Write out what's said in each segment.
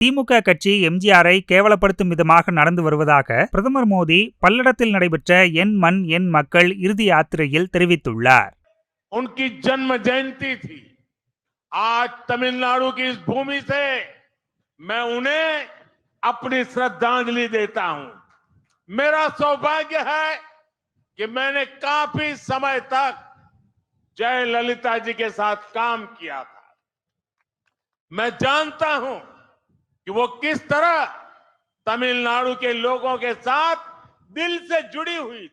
திமுக கட்சி எம்ஜிஆரை கேவலப்படுத்தும் விதமாக நடந்து வருவதாக பிரதமர் மோடி பல்லடத்தில் நடைபெற்ற என் மண் என் மக்கள் இறுதி யாத்திரையில் தெரிவித்துள்ளார் उनकी जन्म जयंती थी आज तमिलनाडु की इस भूमि से मैं उन्हें अपनी श्रद्धांजलि देता हूं मेरा सौभाग्य है कि मैंने काफी समय तक जयललिता जी के साथ काम किया था मैं जानता हूं कि वो किस तरह तमिलनाडु के लोगों के साथ दिल से जुड़ी हुई थी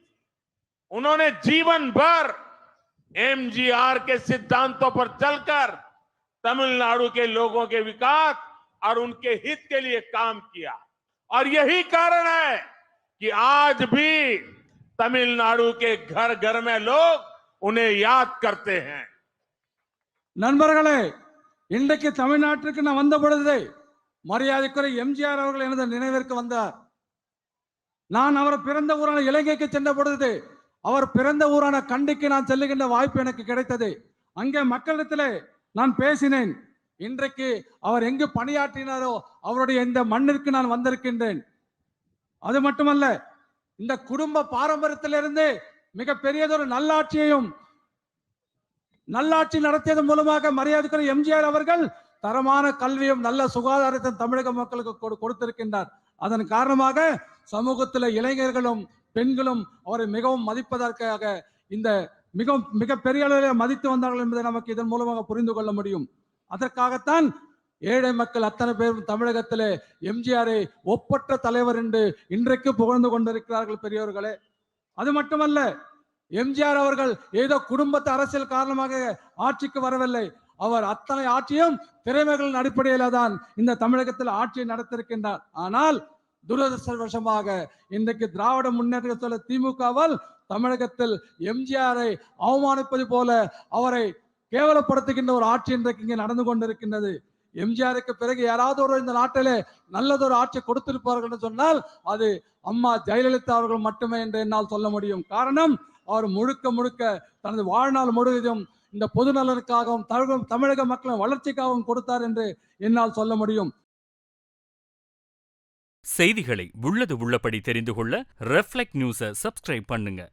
उन्होंने जीवन भर एमजीआर के सिद्धांतों पर चलकर तमिलनाडु के लोगों के विकास और उनके हित के लिए काम किया और यही कारण है कि आज भी तमिलनाडु के घर घर में लोग उन्हें याद करते हैं நண்பர்களே இன்றைக்கு தமிழ்நாட்டிற்கு நான் வந்த பொழுது மரியாதைக்குரிய எம்ஜிஆர் அவர்கள் எனது நினைவிற்கு வந்தார். நான் அவர் பிறந்த ஊரான இலங்கைக்கு சென்ற பொழுது அவர் பிறந்த ஊரான கண்டிக்கு நான் செல்லுகின்ற வாய்ப்பு எனக்கு கிடைத்தது. அங்கே மக்களிடத்தில் நான் பேசினேன். இன்றைக்கு அவர் எங்கு பணியாற்றினாரோ அவருடைய இந்த மண்ணிற்கு நான் வந்திருக்கின்றேன். அது மட்டுமல்ல இந்த குடும்ப பாரம்பரியத்திலிருந்து மிக பெரியதொரு நல்லாட்சியையும் நல்லாட்சி நடத்தியதன் மூலமாக மரியாதைக்குரிய எம்ஜிஆர் அவர்கள் தரமான கல்வியும் நல்ல சுகாதாரத்தையும் தமிழக மக்களுக்கு கொடு- கொடுத்திருக்கின்றார். அதன் காரணமாக சமூகத்தில் இளைஞர்களும் பெண்களும் அவரை மிகவும் மதிப்பதற்காக இந்த மிகவும் மிக பெரிய அளவில் மதித்து வந்தார்கள் என்பதை நமக்கு இதன் மூலமாக புரிந்து கொள்ள முடியும். அதற்காகத்தான் ஏழை மக்கள் அத்தனை பேரும் தமிழகத்திலே எம்ஜிஆரை ஒப்பற்ற தலைவர் என்று இன்றைக்கு புகழ்ந்து கொண்டிருக்கிறார்கள் பெரியோர்களே. அது மட்டுமல்ல எம்ஜிஆர் அவர்கள் ஏதோ குடும்பத்து அரசியல் காரணமாக ஆட்சிக்கு வரவில்லை. அவர் அத்தனை ஆட்சியும் திறமைகளின் அடிப்படையில தான் இந்த தமிழகத்தில் ஆட்சியை நடத்திருக்கின்றார். ஆனால் துரதிருஷ்டவசமாக இன்றைக்கு திராவிட முன்னேற்ற திமுகவால் தமிழகத்தில் எம்ஜிஆரை அவமானிப்பது போல அவரை கேவலப்படுத்துகின்ற ஒரு ஆட்சி இன்றைக்கு இங்கே நடந்து கொண்டிருக்கின்றது. எம்ஜிஆருக்கு பிறகு யாராவது ஒரு இந்த நாட்டிலே நல்லதொரு ஆட்சி கொடுத்திருப்பார்கள் என்று சொன்னால் அது அம்மா ஜெயலலிதா அவர்கள் மட்டுமே என்று என்னால் சொல்ல முடியும். காரணம் அவர் முழுக்க முழுக்க தனது வாழ்நாள் முழுவதும் இந்த பொது நலனுக்காகவும் தமிழக தமிழக மக்களின் வளர்ச்சிக்காகவும் கொடுத்தார் என்று என்னால் சொல்ல முடியும். செய்திகளை உள்ளது உள்ளபடி தெரிந்து கொள்ள ரெஃப்ளெக்ட் நியூஸை சப்ஸ்கிரைப் பண்ணுங்க.